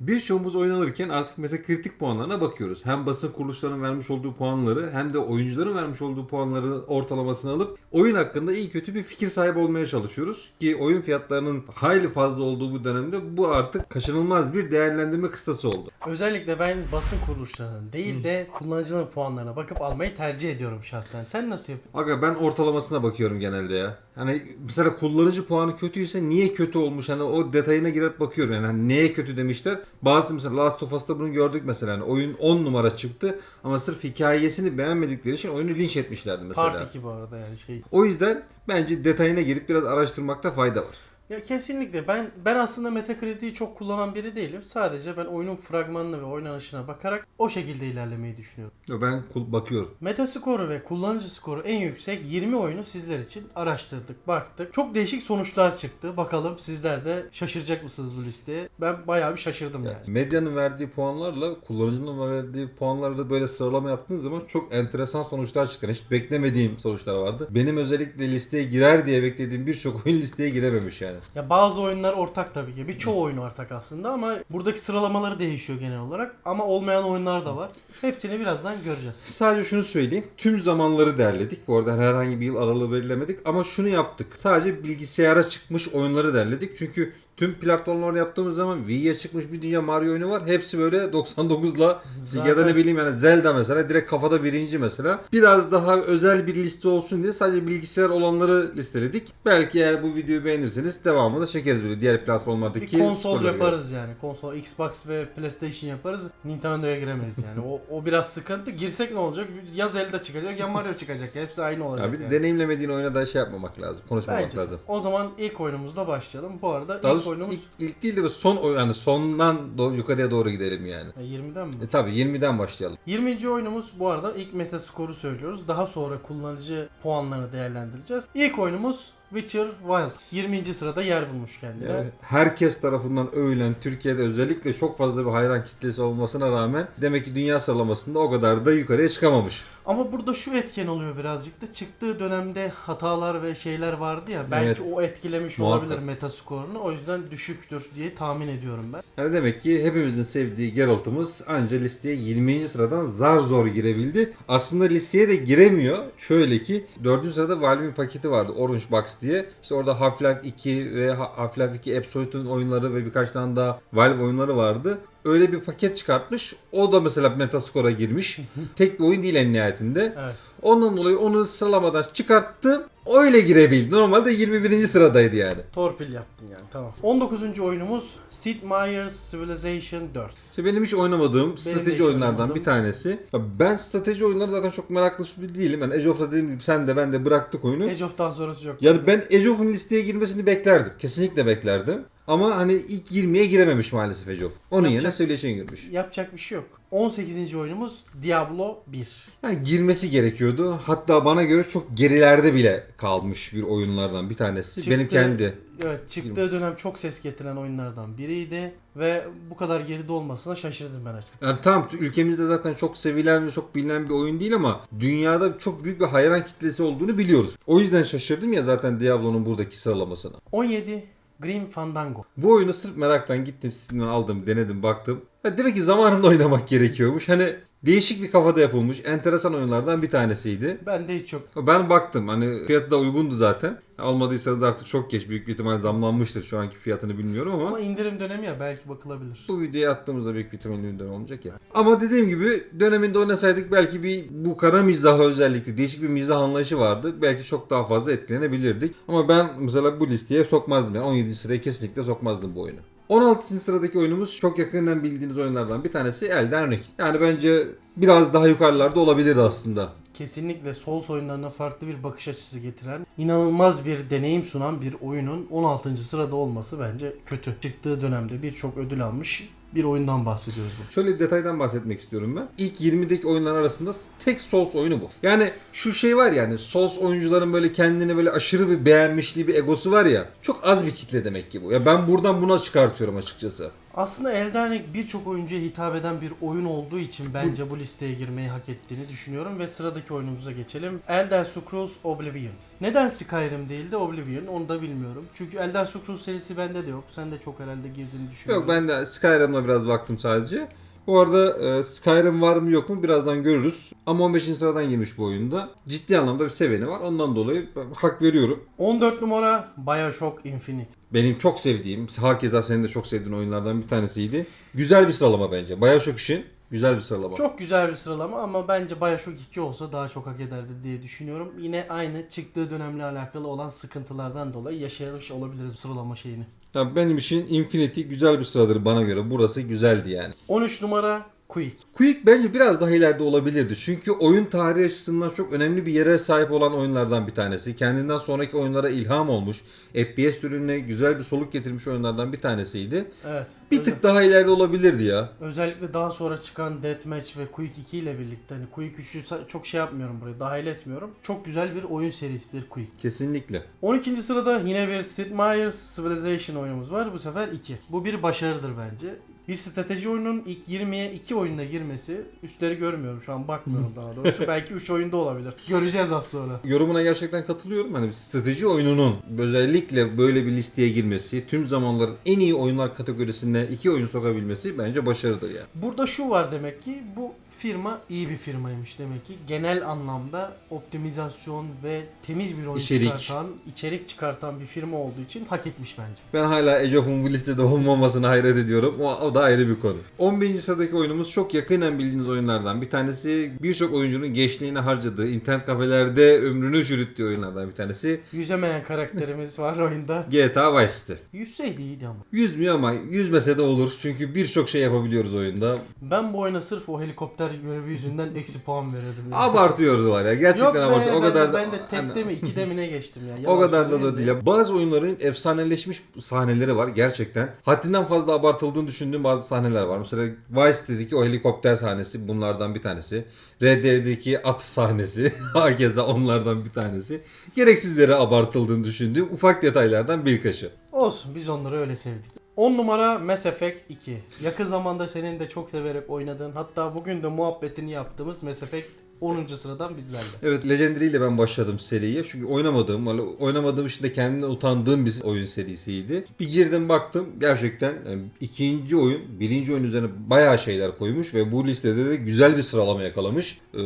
Birçoğumuz oyun alırken artık Metacritic puanlarına bakıyoruz. Hem basın kuruluşlarının vermiş olduğu puanları hem de oyuncuların vermiş olduğu puanları ortalamasını alıp oyun hakkında iyi kötü bir fikir sahibi olmaya çalışıyoruz. Ki oyun fiyatlarının hayli fazla olduğu bu dönemde bu artık kaçınılmaz bir değerlendirme kıstası oldu. Özellikle ben basın kuruluşlarının değil de kullanıcıların puanlarına bakıp almayı tercih ediyorum şahsen. Sen nasıl yapıyorsun? Aga ben ortalamasına bakıyorum genelde ya. Hani mesela kullanıcı puanı kötüyse niye kötü olmuş hani o detayına girip bakıyorum yani hani neye kötü demişler. Bazı mesela Last of Us'ta bunu gördük mesela hani oyun 10 numara çıktı ama sırf hikayesini beğenmedikleri için oyunu linç etmişlerdi mesela. Part 2 bu arada yani şey. O yüzden bence detayına girip biraz araştırmakta fayda var. Ya kesinlikle ben ben aslında Metacritic'i çok kullanan biri değilim. Sadece ben oyunun fragmanına ve oynanışına bakarak o şekilde ilerlemeyi düşünüyorum. Yo, Ben kul- bakıyorum. Metaskoru ve kullanıcı skoru en yüksek 20 oyunu sizler için araştırdık, baktık. Çok değişik sonuçlar çıktı. Bakalım sizler de şaşıracak mısınız bu listeye? Ben bayağı bir şaşırdım yani. Medyanın verdiği puanlarla kullanıcının verdiği puanlarla böyle sıralama yaptığın zaman çok enteresan sonuçlar çıktı. Yani hiç beklemediğim sonuçlar vardı. Benim özellikle listeye girer diye beklediğim birçok oyun listeye girememiş yani. Ya bazı oyunlar ortak tabii ki. Birçoğu oyun ortak aslında ama buradaki sıralamaları değişiyor genel olarak. Ama olmayan oyunlar da var. Hepsini birazdan göreceğiz. Sadece şunu söyleyeyim. Tüm zamanları derledik. Bu arada herhangi bir yıl aralığı belirlemedik. Ama şunu yaptık. Sadece bilgisayara çıkmış oyunları derledik. Çünkü tüm platformlarda yaptığımız zaman Wii'ye çıkmış bir dünya Mario oyunu var. Hepsi böyle 99'la ya da ne bileyim yani Zelda mesela direkt kafada birinci mesela. Biraz daha özel bir liste olsun diye sadece bilgisayar olanları listeledik. Belki eğer bu videoyu beğenirseniz devamını çekeriz böyle diğer platformlardaki Bir konsol göre. yaparız yani. Konsol, Xbox ve PlayStation yaparız. Nintendo'ya giremeyiz yani. o, o biraz sıkıntı. Girsek ne olacak? Ya Zelda çıkacak ya Mario çıkacak. Hepsi aynı olacak. Ya bir de yani. deneyimlemediğin oyuna da şey yapmamak lazım. Konuşmamak Bence lazım. O zaman ilk oyunumuzla başlayalım. Bu arada Daha ilk oyunumuz ilk, ilk değil de son oy- yani sondan doğru, yukarıya doğru gidelim yani. Ha, 20'den mi? E tabi 20'den başlayalım. 20. oyunumuz bu arada ilk metaskoru söylüyoruz. Daha sonra kullanıcı puanlarını değerlendireceğiz. İlk oyunumuz Witcher Wild. 20. sırada yer bulmuş kendine. Yani herkes tarafından övülen Türkiye'de özellikle çok fazla bir hayran kitlesi olmasına rağmen demek ki dünya sıralamasında o kadar da yukarıya çıkamamış. Ama burada şu etken oluyor birazcık da çıktığı dönemde hatalar ve şeyler vardı ya belki Evet. o etkilemiş Muhakkak. olabilir metaskorunu. O yüzden düşüktür diye tahmin ediyorum ben. Yani demek ki hepimizin sevdiği Geralt'ımız anca listeye 20. sıradan zar zor girebildi. Aslında listeye de giremiyor. Şöyle ki 4. sırada Valve'in paketi vardı Orange Box diye. İşte orada Half-Life 2 ve Ha- Half-Life 2 Absolute'un oyunları ve birkaç tane daha Valve oyunları vardı. Öyle bir paket çıkartmış. O da mesela Metascore'a girmiş. Tek bir oyun değil en nihayetinde. Evet. Ondan dolayı onu sıralamadan çıkarttı. Öyle girebildi. Normalde 21. sıradaydı yani. Torpil yaptın yani tamam. 19. oyunumuz Sid Meier's Civilization 4. İşte benim hiç oynamadığım hiç strateji oyunlardan oynamadım. bir tanesi. Ben strateji oyunları zaten çok meraklısı bir değilim. Yani Age of'ta dediğim gibi sen de ben de bıraktık oyunu. Age of'tan sonrası yok. Yani ben Age of'un listeye girmesini beklerdim. Kesinlikle beklerdim. Ama hani ilk 20'ye girememiş maalesef Age of. Onun yerine Yapacak- Civilization girmiş. Yapacak bir şey yok. 18. oyunumuz Diablo 1. Yani girmesi gerekiyordu. Hatta bana göre çok gerilerde bile kalmış bir oyunlardan bir tanesi. Çıktı- Benim kendi. Evet çıktığı dönem çok ses getiren oyunlardan biriydi ve bu kadar geride olmasına şaşırdım ben açıkçası. Yani tamam ülkemizde zaten çok sevilen ve çok bilinen bir oyun değil ama dünyada çok büyük bir hayran kitlesi olduğunu biliyoruz. O yüzden şaşırdım ya zaten Diablo'nun buradaki sıralamasına. 17 Grim Fandango. Bu oyunu sırf meraktan gittim Steam'den aldım, denedim, baktım. Ha, demek ki zamanında oynamak gerekiyormuş. Hani değişik bir kafada yapılmış, enteresan oyunlardan bir tanesiydi. Ben de hiç yok. Ben baktım hani fiyatı da uygundu zaten. Almadıysanız artık çok geç büyük bir ihtimal zamlanmıştır şu anki fiyatını bilmiyorum ama. Ama indirim dönemi ya belki bakılabilir. Bu videoyu attığımızda büyük bir ihtimalle ünlü olmayacak ya. Ama dediğim gibi döneminde oynasaydık belki bir bu kara mizahı özellikle değişik bir mizah anlayışı vardı. Belki çok daha fazla etkilenebilirdik. Ama ben mesela bu listeye sokmazdım. Yani 17. sıraya kesinlikle sokmazdım bu oyunu. 16. sıradaki oyunumuz çok yakından bildiğiniz oyunlardan bir tanesi Elden Ring. Yani bence biraz daha yukarılarda olabilirdi aslında. Kesinlikle Souls oyunlarına farklı bir bakış açısı getiren, inanılmaz bir deneyim sunan bir oyunun 16. sırada olması bence kötü. Çıktığı dönemde birçok ödül almış bir oyundan bahsediyoruz bu. Şöyle bir detaydan bahsetmek istiyorum ben. İlk 20'deki oyunlar arasında tek Souls oyunu bu. Yani şu şey var yani Souls oyuncuların böyle kendini böyle aşırı bir beğenmişliği bir egosu var ya. Çok az bir kitle demek ki bu. Ya ben buradan buna çıkartıyorum açıkçası. Aslında Elden Ring birçok oyuncuya hitap eden bir oyun olduğu için bence bu listeye girmeyi hak ettiğini düşünüyorum ve sıradaki oyunumuza geçelim. Elder Scrolls Oblivion. Neden Skyrim değil de Oblivion onu da bilmiyorum. Çünkü Elder Scrolls serisi bende de yok. Sen de çok herhalde girdiğini düşünüyorum. Yok ben de Skyrim'la biraz baktım sadece. Bu arada e, Skyrim var mı yok mu birazdan görürüz. Ama 15. sıradan girmiş bu oyunda. Ciddi anlamda bir seveni var. Ondan dolayı hak veriyorum. 14 numara Bioshock Infinite. Benim çok sevdiğim, hakeza senin de çok sevdiğin oyunlardan bir tanesiydi. Güzel bir sıralama bence. Bioshock için güzel bir sıralama. Çok güzel bir sıralama ama bence Bioshock 2 olsa daha çok hak ederdi diye düşünüyorum. Yine aynı çıktığı dönemle alakalı olan sıkıntılardan dolayı yaşamış olabiliriz sıralama şeyini. Ya benim için Infinity güzel bir sıradır bana göre. Burası güzeldi yani. 13 numara Quick. Quick bence biraz daha ileride olabilirdi. Çünkü oyun tarihi açısından çok önemli bir yere sahip olan oyunlardan bir tanesi. Kendinden sonraki oyunlara ilham olmuş. FPS türüne güzel bir soluk getirmiş oyunlardan bir tanesiydi. Evet. Bir tık daha ileride olabilirdi ya. Özellikle daha sonra çıkan Deathmatch ve Quick 2 ile birlikte hani Quick 3'ü sa- çok şey yapmıyorum buraya dahil etmiyorum. Çok güzel bir oyun serisidir Quick. Kesinlikle. 12. sırada yine bir Sid Meier's Civilization oyunumuz var. Bu sefer 2. Bu bir başarıdır bence. Bir strateji oyunun ilk 20'ye 2 oyunda girmesi üstleri görmüyorum şu an bakmıyorum daha doğrusu. Belki 3 oyunda olabilir. Göreceğiz az sonra. Yorumuna gerçekten katılıyorum. Hani bir strateji oyununun özellikle böyle bir listeye girmesi, tüm zamanların en iyi oyunlar kategorisine iki oyun sokabilmesi bence başarıdır ya. Burada şu var demek ki bu firma iyi bir firmaymış demek ki. Genel anlamda optimizasyon ve temiz bir oyun İçerik. çıkartan, içerik çıkartan bir firma olduğu için hak etmiş bence. Ben hala Age of'un bu listede olmamasına hayret ediyorum. O, o da ayrı bir konu. 11. sıradaki oyunumuz çok yakinen bildiğiniz oyunlardan bir tanesi. Birçok oyuncunun gençliğini harcadığı, internet kafelerde ömrünü çürüttüğü oyunlardan bir tanesi. Yüzemeyen karakterimiz var oyunda. GTA Vice City. Yüzseydi iyiydi ama. Yüzmüyor ama yüzmese de olur. Çünkü birçok şey yapabiliyoruz oyunda. Ben bu oyuna sırf o helikopter görevi yüzünden eksi puan verirdim. yani. Abartıyorlar ya. Gerçekten Yok be, abartıyor. O ben, kadar de, da ben de Hani- tekte mi ikide mi ne geçtim ya. O Yalan kadar da da değil. ya. Bazı oyunların efsaneleşmiş sahneleri var gerçekten. Haddinden fazla abartıldığını düşündüğüm bazı sahneler var. Mesela Vice City'deki o helikopter sahnesi bunlardan bir tanesi. Red Dead'deki at sahnesi hakeza onlardan bir tanesi. Gereksizlere abartıldığını düşündüğüm ufak detaylardan birkaçı. Olsun biz onları öyle sevdik. 10 numara Mass Effect 2. Yakın zamanda senin de çok severek oynadığın hatta bugün de muhabbetini yaptığımız Mass Effect 10. sıradan bizlerle. Evet Legendary ile ben başladım seriye. Çünkü oynamadığım, oynamadığım için de kendimden utandığım bir oyun serisiydi. Bir girdim baktım gerçekten e, ikinci oyun, birinci oyun üzerine bayağı şeyler koymuş ve bu listede de güzel bir sıralama yakalamış. Ee,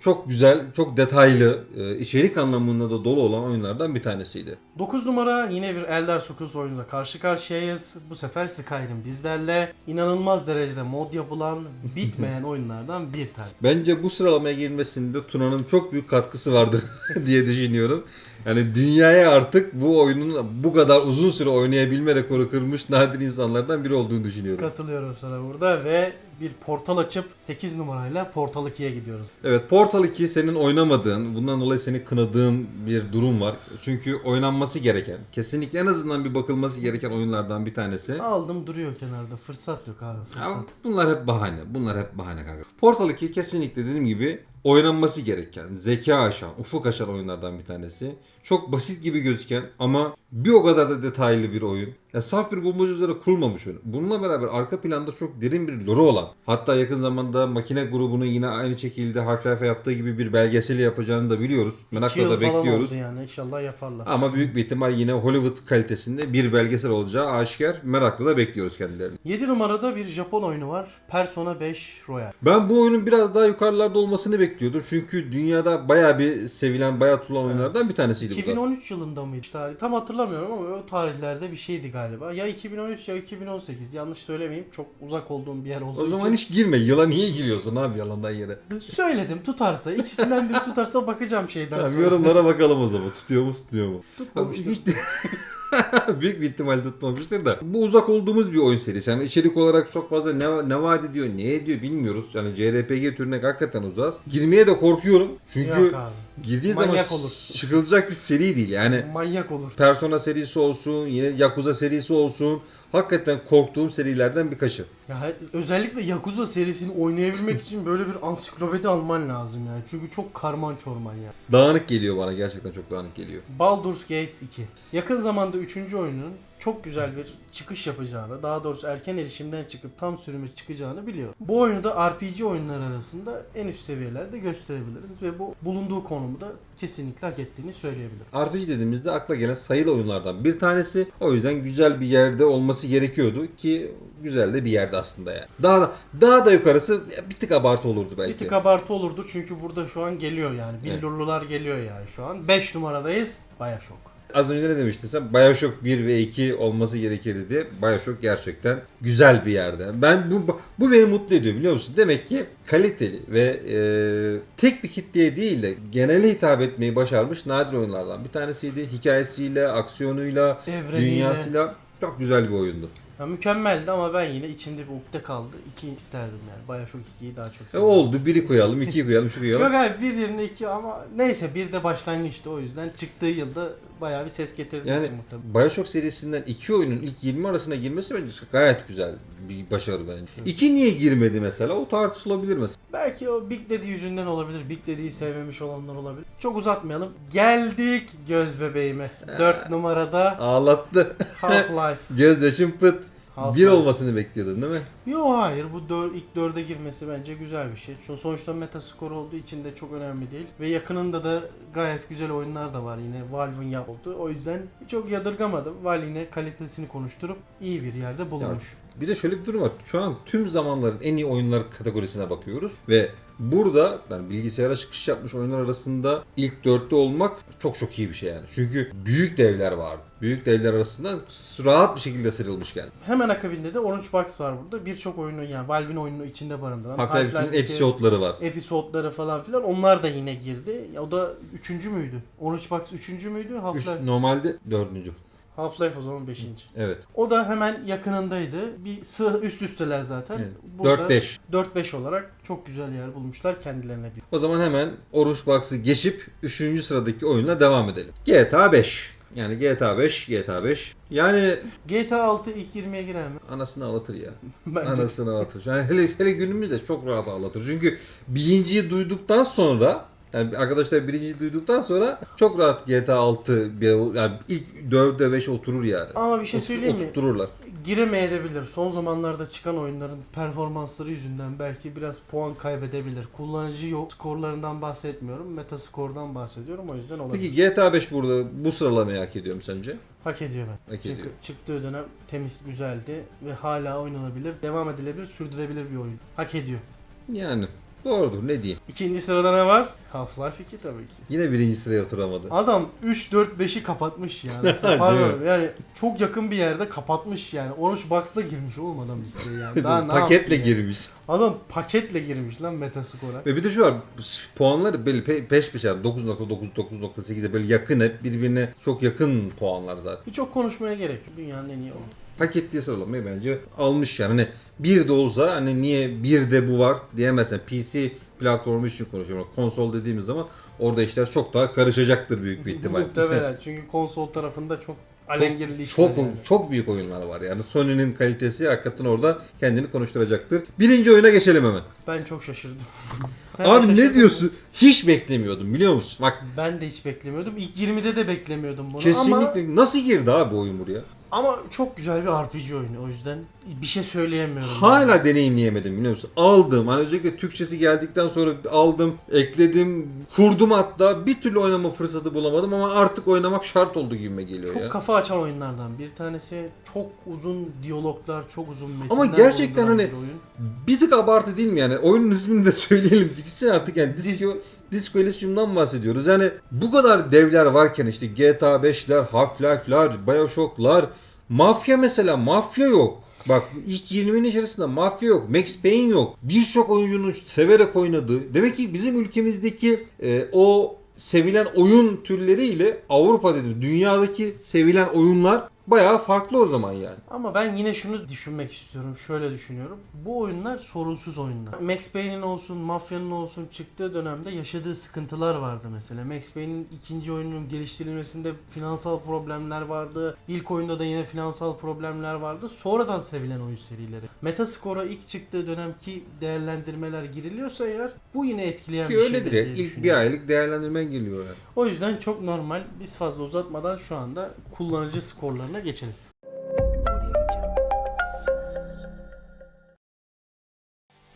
çok güzel, çok detaylı, e, içerik anlamında da dolu olan oyunlardan bir tanesiydi. 9 numara yine bir Elder Scrolls oyunuyla karşı karşıyayız. Bu sefer Skyrim bizlerle. inanılmaz derecede mod yapılan, bitmeyen oyunlardan bir tane. Bence bu sıralamaya girmesinde Tuna'nın çok büyük katkısı vardır diye düşünüyorum. Yani dünyaya artık bu oyunun bu kadar uzun süre oynayabilme rekoru kırmış nadir insanlardan biri olduğunu düşünüyorum. Katılıyorum sana burada ve bir portal açıp 8 numarayla Portal 2'ye gidiyoruz. Evet Portal 2 senin oynamadığın, bundan dolayı seni kınadığım bir durum var. Çünkü oynanması gereken, kesinlikle en azından bir bakılması gereken oyunlardan bir tanesi. Aldım duruyor kenarda. Fırsat yok abi. Fırsat. Ya bunlar hep bahane. Bunlar hep bahane kanka. Portal 2 kesinlikle dediğim gibi oynanması gereken, zeka aşan, ufuk aşan oyunlardan bir tanesi. Çok basit gibi gözüken ama bir o kadar da detaylı bir oyun. Ya saf bir bombacı üzerine kurulmamış oyun. Bununla beraber arka planda çok derin bir lore olan. Hatta yakın zamanda makine grubunun yine aynı şekilde Half-Life'e yaptığı gibi bir belgeseli yapacağını da biliyoruz. Merakla da falan bekliyoruz. yani inşallah yaparlar. Ama büyük bir ihtimal yine Hollywood kalitesinde bir belgesel olacağı aşikar. Merakla da bekliyoruz kendilerini. 7 numarada bir Japon oyunu var. Persona 5 Royal. Ben bu oyunun biraz daha yukarılarda olmasını bekliyordum. Çünkü dünyada bayağı bir sevilen, bayağı tutulan oyunlardan bir tanesiydi bu da. 2013 yılında mıydı tarih? Tam hatırlamıyorum ama o tarihlerde bir şeydi galiba. Ya 2013 ya 2018 yanlış söylemeyeyim. Çok uzak olduğum bir yer olduğu O zaman için. hiç girme. Yıla niye giriyorsun abi yalandan yere? Söyledim tutarsa. ikisinden biri tutarsa bakacağım şeyden Tamam, sonra. yorumlara bakalım o zaman. Tutuyor mu tutmuyor mu? Tutmamıştır. Hiç... Büyük bir ihtimal tutmamıştır da. Bu uzak olduğumuz bir oyun serisi. Yani içerik olarak çok fazla ne, ne vaat ediyor, ne ediyor bilmiyoruz. Yani JRPG türüne hakikaten uzağız. Girmeye de korkuyorum. Çünkü girdiği Manyak zaman olur. çıkılacak bir seri değil. Yani Manyak olur. Persona serisi olsun, yine Yakuza serisi olsun. Hakikaten korktuğum serilerden birkaçı. Ya özellikle Yakuza serisini oynayabilmek için böyle bir ansiklopedi alman lazım yani. Çünkü çok karman çorman ya. Dağınık geliyor bana gerçekten çok dağınık geliyor. Baldur's Gate 2. Yakın zamanda 3. oyunun çok güzel bir çıkış yapacağını, daha doğrusu erken erişimden çıkıp tam sürüme çıkacağını biliyorum. Bu oyunu da RPG oyunları arasında en üst seviyelerde gösterebiliriz ve bu bulunduğu konumu da kesinlikle hak ettiğini söyleyebilirim. RPG dediğimizde akla gelen sayılı oyunlardan bir tanesi. O yüzden güzel bir yerde olması gerekiyordu ki güzel de bir yerde aslında yani. Daha da daha da yukarısı bir tık abartı olurdu belki. Bir tık abartı olurdu çünkü burada şu an geliyor yani. Evet. Billurlular geliyor yani şu an. 5 numaradayız. Baya şok. Az önce ne demiştin sen? Bioshock 1 ve 2 olması gerekirdi diye. Bioshock gerçekten güzel bir yerde. Ben bu bu beni mutlu ediyor biliyor musun? Demek ki kaliteli ve e, tek bir kitleye değil de genele hitap etmeyi başarmış nadir oyunlardan bir tanesiydi. Hikayesiyle, aksiyonuyla, Evreniyle. dünyasıyla çok güzel bir oyundu. Ya mükemmeldi ama ben yine içimde bir ukde kaldı. 2 isterdim yani. Şok 2'yi daha çok E, seviyorum. oldu. Biri koyalım, ikiyi koyalım, şu koyalım. Yok abi bir yerine iki ama neyse bir de başlangıçtı o yüzden çıktığı yılda bayağı bir ses getirdiği Yani için muhtemelen. Bioshock serisinden iki oyunun ilk 20 arasına girmesi bence gayet güzel bir başarı bence. İki niye girmedi mesela? O tartışılabilir mesela. Belki o Big Daddy yüzünden olabilir. Big Daddy'yi sevmemiş olanlar olabilir. Çok uzatmayalım. Geldik göz bebeğime. 4 numarada Ağlattı. Half-Life. Gözyaşım pıt. Half-Life. Bir olmasını bekliyordun değil mi? Yo hayır bu dör, ilk dörde girmesi bence güzel bir şey. Çünkü sonuçta metaskor olduğu için de çok önemli değil. Ve yakınında da gayet güzel oyunlar da var yine Valve'ın yaptığı. O yüzden çok yadırgamadım. Valve yine kalitesini konuşturup iyi bir yerde bulunmuş. Bir de şöyle bir durum var. Şu an tüm zamanların en iyi oyunlar kategorisine bakıyoruz ve burada yani bilgisayara çıkış yapmış oyunlar arasında ilk dörtte olmak çok çok iyi bir şey yani. Çünkü büyük devler vardı. Büyük devler arasından rahat bir şekilde sıyrılmış geldi. Hemen akabinde de Orange Box var burada. Birçok oyunu yani Valve'in oyununu içinde barındıran. Half-Life 2'nin Half-Life 2 episodları var. episodları falan filan onlar da yine girdi. O da üçüncü müydü? Orange Box üçüncü müydü? Üç, Half-Life, normalde dördüncü. Half-Life o zaman beşinci. Evet. O da hemen yakınındaydı. Bir sığ üst üsteler zaten. evet. Burada 4-5. 4-5 olarak çok güzel yer bulmuşlar kendilerine diyor. O zaman hemen Orange Box'ı geçip 3. sıradaki oyunla devam edelim. GTA 5. Yani GTA 5, GTA 5. Yani GTA 6 ilk 20'ye girer mi? anasını ağlatır ya. Bence. Anasını ağlatır. Yani hele, hele günümüzde çok rahat ağlatır. Çünkü birinciyi duyduktan sonra yani arkadaşlar birinciyi duyduktan sonra çok rahat GTA 6 bir, yani ilk 4'e 5'e oturur yani. Ama bir şey söyleyeyim mi? Oturtururlar. Giremeyebilir. Son zamanlarda çıkan oyunların performansları yüzünden belki biraz puan kaybedebilir. Kullanıcı yok. Skorlarından bahsetmiyorum. Metaskor'dan bahsediyorum. O yüzden olabilir. Peki GTA 5 burada bu sıralamayı hak ediyor mu sence? Hak ediyor ben. Hak Çünkü ediyor. çıktığı dönem temiz, güzeldi ve hala oynanabilir, devam edilebilir, sürdürebilir bir oyun. Hak ediyor. Yani doğrudur ne diyeyim. İkinci sırada ne var? Half-Life 2 tabii ki. Yine birinci sıraya oturamadı. Adam 3 4 5'i kapatmış yani. Pardon yani çok yakın bir yerde kapatmış yani. Orange Box'la girmiş oğlum adam listeye yani. Daha ne Paketle yani? girmiş. Adam paketle girmiş lan Metascore'a. Ve bir de şu var puanları böyle pe- peş peşe yani 9.9 9.8'e böyle yakın hep birbirine çok yakın puanlar zaten. Hiç çok konuşmaya gerek yok. Dünyanın en iyi oyunu. Hak ettiği sıralamayı bence almış yani. Hani bir de olsa hani niye bir de bu var diyemezsen PC platformu için konuşuyorum. Konsol dediğimiz zaman orada işler çok daha karışacaktır büyük bir ihtimal. Muhtemelen çünkü konsol tarafında çok alengirli işler. Çok yani. çok büyük oyunlar var yani. Sony'nin kalitesi hakikaten orada kendini konuşturacaktır. Birinci oyuna geçelim hemen. Ben çok şaşırdım. Sen Abi ne mı? diyorsun? Hiç beklemiyordum biliyor musun? Bak Ben de hiç beklemiyordum. İlk 20'de de beklemiyordum bunu kesinlikle ama nasıl girdi abi bu oyun buraya? Ama çok güzel bir RPG oyunu o yüzden bir şey söyleyemiyorum. Hala deneyimleyemedim biliyor musun? Aldım. Hani özellikle Türkçesi geldikten sonra aldım, ekledim, kurdum hatta. Bir türlü oynama fırsatı bulamadım ama artık oynamak şart oldu gibime geliyor Çok ya. kafa açan oyunlardan bir tanesi. Çok uzun diyaloglar, çok uzun metinler. Ama gerçekten hani bir oyun. Bir tık abartı değil mi yani? Oyunun ismini de söyleyelim. Gitsin artık yani Disco, Disco Elysium'dan bahsediyoruz. Yani bu kadar devler varken işte GTA 5'ler, Half-Life'lar, Bioshock'lar, Mafya mesela Mafya yok. Bak ilk 20'nin içerisinde mafya yok, Max Payne yok. Birçok oyuncunun severek oynadığı. Demek ki bizim ülkemizdeki e, o sevilen oyun türleriyle Avrupa dedim dünyadaki sevilen oyunlar bayağı farklı o zaman yani. Ama ben yine şunu düşünmek istiyorum. Şöyle düşünüyorum. Bu oyunlar sorunsuz oyunlar. Max Payne'in olsun, Mafya'nın olsun çıktığı dönemde yaşadığı sıkıntılar vardı mesela. Max Payne'in ikinci oyunun geliştirilmesinde finansal problemler vardı. İlk oyunda da yine finansal problemler vardı. Sonradan sevilen oyun serileri. Metascore'a ilk çıktığı dönemki değerlendirmeler giriliyorsa eğer bu yine etkileyen Ki bir şeydir öyledir ya. diye İlk bir düşünüyorum. aylık değerlendirmen geliyor yani. O yüzden çok normal. Biz fazla uzatmadan şu anda kullanıcı ekranına geçelim.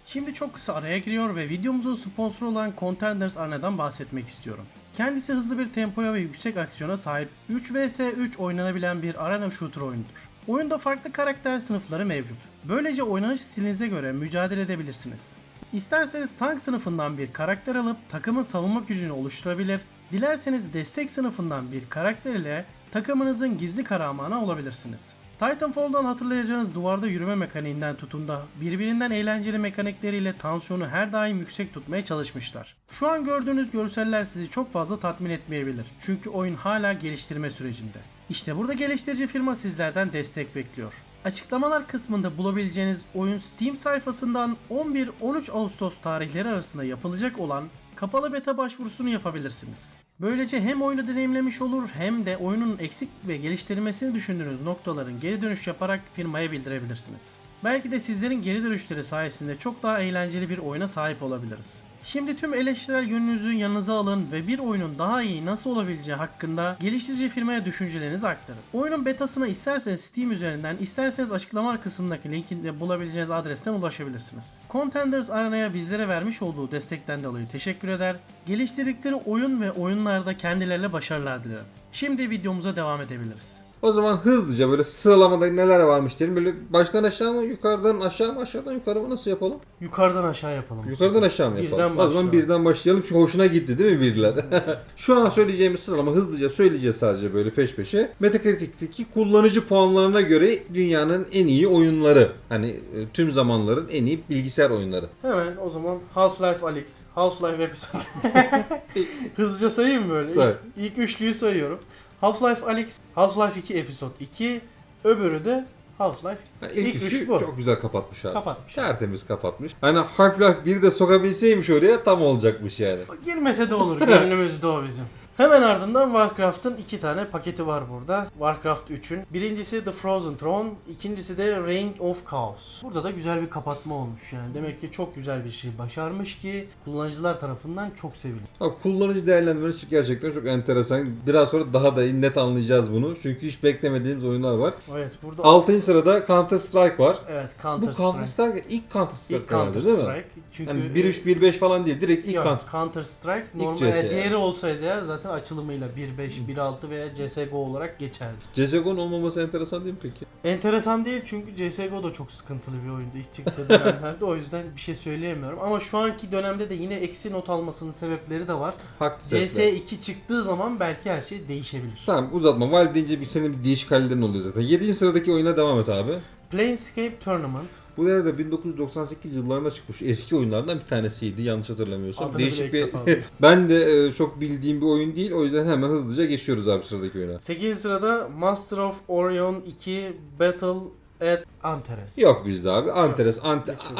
Şimdi çok kısa araya giriyor ve videomuzun sponsoru olan Contenders Arena'dan bahsetmek istiyorum. Kendisi hızlı bir tempoya ve yüksek aksiyona sahip 3 vs 3 oynanabilen bir arena shooter oyunudur. Oyunda farklı karakter sınıfları mevcut. Böylece oynanış stilinize göre mücadele edebilirsiniz. İsterseniz tank sınıfından bir karakter alıp takımın savunma gücünü oluşturabilir, dilerseniz destek sınıfından bir karakter ile takımınızın gizli kahramanı olabilirsiniz. Titanfall'dan hatırlayacağınız duvarda yürüme mekaniğinden tutun da birbirinden eğlenceli mekanikleriyle tansiyonu her daim yüksek tutmaya çalışmışlar. Şu an gördüğünüz görseller sizi çok fazla tatmin etmeyebilir. Çünkü oyun hala geliştirme sürecinde. İşte burada geliştirici firma sizlerden destek bekliyor. Açıklamalar kısmında bulabileceğiniz oyun Steam sayfasından 11-13 Ağustos tarihleri arasında yapılacak olan kapalı beta başvurusunu yapabilirsiniz. Böylece hem oyunu deneyimlemiş olur hem de oyunun eksik ve geliştirilmesini düşündüğünüz noktaların geri dönüş yaparak firmaya bildirebilirsiniz. Belki de sizlerin geri dönüşleri sayesinde çok daha eğlenceli bir oyuna sahip olabiliriz. Şimdi tüm eleştirel yönünüzü yanınıza alın ve bir oyunun daha iyi nasıl olabileceği hakkında geliştirici firmaya düşüncelerinizi aktarın. Oyunun betasına isterseniz Steam üzerinden, isterseniz açıklamalar kısmındaki linkinde bulabileceğiniz adresten ulaşabilirsiniz. Contenders Arena'ya bizlere vermiş olduğu destekten dolayı teşekkür eder. Geliştirdikleri oyun ve oyunlarda kendilerine başarılar dilerim. Şimdi videomuza devam edebiliriz. O zaman hızlıca böyle sıralamada neler varmış diyelim. Böyle baştan aşağı mı yukarıdan aşağı mı aşağıdan yukarı mı nasıl yapalım? Yukarıdan aşağı yapalım. Yukarıdan aşağı mı yapalım? Birden o zaman başlayalım. birden başlayalım. Şu hoşuna gitti değil mi biriler? Şu an söyleyeceğimiz sıralama hızlıca söyleyeceğiz sadece böyle peş peşe. Metacritic'teki kullanıcı puanlarına göre dünyanın en iyi oyunları. Hani e, tüm zamanların en iyi bilgisayar oyunları. Hemen o zaman Half-Life Alyx, Half-Life episode. Hızlıca sayayım mı böyle? Say. İlk, ilk üçlüyü sayıyorum. Half-Life Alyx, Half-Life 2 episode 2, öbürü de Half-Life Yani ilk, İlk üçü üç bu. çok güzel kapatmış abi. kapatmış. Tertemiz kapatmış. Hani Half-Life 1'i de sokabilseymiş oraya tam olacakmış yani. Girmese de olur, gönlümüzde o bizim. Hemen ardından Warcraft'ın iki tane paketi var burada. Warcraft 3'ün. Birincisi The Frozen Throne, ikincisi de Reign of Chaos. Burada da güzel bir kapatma olmuş yani. Demek ki çok güzel bir şey başarmış ki kullanıcılar tarafından çok seviliyor. Abi kullanıcı değerlendirmesi gerçekten çok enteresan. Biraz sonra daha da net anlayacağız bunu. Çünkü hiç beklemediğimiz oyunlar var. Evet burada 6. sırada Counter Strike var. evet Bu Counter Counter Strike. Strike ilk Counter Strike İlk Counter herhalde, değil mi? Strike. Çünkü Yani 1.3 1.5 falan değil. Direkt ilk Yok, Counter. Counter Strike normal diğeri olsaydı eğer zaten açılımıyla 1.5, 1.6 veya CSGO olarak geçerdi. CSGO'nun olmaması enteresan değil mi peki? Enteresan değil çünkü CSGO da çok sıkıntılı bir oyundu ilk çıktığı dönemlerde o yüzden bir şey söyleyemiyorum. Ama şu anki dönemde de yine eksi not almasının sebepleri de var. Haklı CS2 çıktığı zaman belki her şey değişebilir. Tamam uzatma. Valve deyince bir senin bir değişik hallerin oluyor zaten. 7. sıradaki oyuna devam et abi. Planescape Tournament. Bu nerede 1998 yıllarında çıkmış eski oyunlardan bir tanesiydi yanlış hatırlamıyorsam. Adını Değişik bir ben de e, çok bildiğim bir oyun değil o yüzden hemen hızlıca geçiyoruz abi sıradaki oyuna. 8. sırada Master of Orion 2 Battle at Antares. Yok bizde abi. Antares, Ante, Geçiyoruz.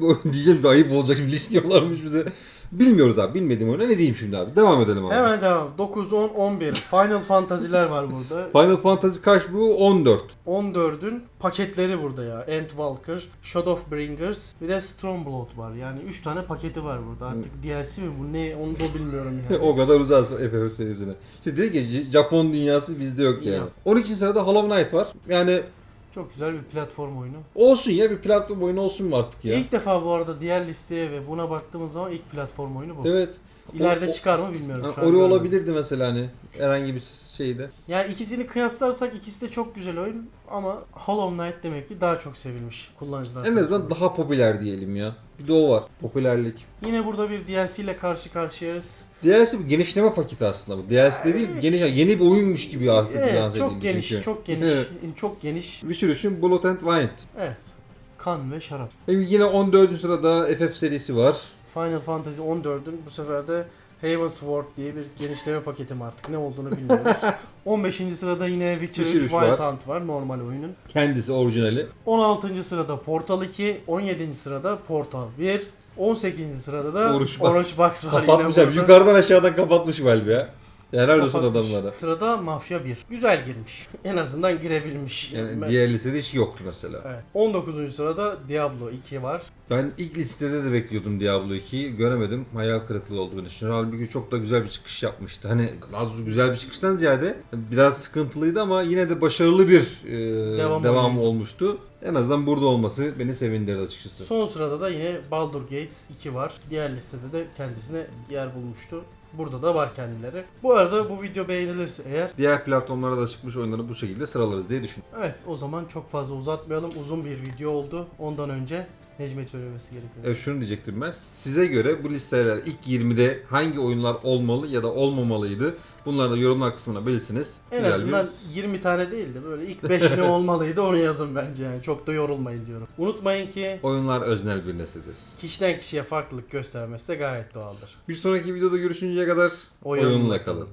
Bir oyun diyeceğim bir ayıp olacak diyorlarmış bize. Bilmiyoruz abi. Bilmediğim oyuna ne diyeyim şimdi abi. Devam edelim abi. Hemen devam. 9, 10, 11. Final Fantasy'ler var burada. Final Fantasy kaç bu? 14. 14'ün paketleri burada ya. Endwalker, Shadowbringers bir de Stormblood var. Yani 3 tane paketi var burada. Artık DLC mi bu ne onu da bilmiyorum yani. o kadar uzağız FF serisine. İşte dedik ya Japon dünyası bizde yok yani. Yok. 12. sırada Hollow Knight var. Yani Çok güzel bir platform oyunu. olsun ya bir platform oyunu olsun mu artık ya? İlk defa bu arada diğer listeye ve buna baktığımız zaman ilk platform oyunu bu. Evet. İleride çıkar mı bilmiyorum. Şu an Ori görmedim. olabilirdi mesela hani herhangi bir şeyde. Yani ikisini kıyaslarsak ikisi de çok güzel oyun ama Hollow Knight demek ki daha çok sevilmiş kullanıcılar. En azından tarafından. daha popüler diyelim ya. Bir de o var. Popülerlik. Yine burada bir DLC ile karşı karşıyayız. DLC bir genişleme paketi aslında bu. DLC de değil, yeni, yeni bir oyunmuş gibi artık Evet, lanse çok edildi geniş, çünkü. çok geniş, Evet. çok geniş. Witcher 3'ün Blood and Wine. Evet. Kan ve şarap. Ve yine 14. sırada FF serisi var. Final Fantasy 14'ün bu sefer de Haven Sword diye bir genişleme paketi mi artık ne olduğunu bilmiyoruz. 15. sırada yine Witcher 3 Witcher üç Wild var. Hunt var normal oyunun. Kendisi orijinali. 16. sırada Portal 2, 17. sırada Portal 1, 18. sırada da Orange Orange Box. Var Kapatmış yine abi. Yukarıdan aşağıdan kapatmış Valve ya. Helal olsun Kapatmış. adamlara. Sırada Mafya 1. Güzel girmiş. En azından girebilmiş. Yani Ben- diğer listede hiç yoktu mesela. Evet. 19. sırada Diablo 2 var. Ben ilk listede de bekliyordum Diablo 2'yi. Göremedim. Hayal kırıklığı oldu benim için. Halbuki çok da güzel bir çıkış yapmıştı. Hani daha doğrusu güzel bir çıkıştan ziyade biraz sıkıntılıydı ama yine de başarılı bir e, Devam devam, oyunu. olmuştu. En azından burada olması beni sevindirdi açıkçası. Son sırada da yine Baldur Gates 2 var. Diğer listede de kendisine yer bulmuştu. Burada da var kendileri. Bu arada bu video beğenilirse eğer Diğer platformlara da çıkmış oyunları bu şekilde sıralarız diye düşünüyorum. evet o zaman çok fazla uzatmayalım. Uzun bir video oldu. Ondan önce Necmet söylemesi gerekiyor. Evet şunu diyecektim ben. Size göre bu listeler ilk 20'de hangi oyunlar olmalı ya da olmamalıydı? Bunları da yorumlar kısmına belirtsiniz. En Güzel bir- azından 20 tane değil de böyle ilk 5 ne olmalıydı onu yazın bence yani. Çok da yorulmayın diyorum. Unutmayın ki Oyunlar öznel bir nesildir. kişiden kişiye farklılık göstermesi de gayet doğaldır. Bir sonraki videoda görüşünceye kadar Oyunla oyunla kalın. kalın.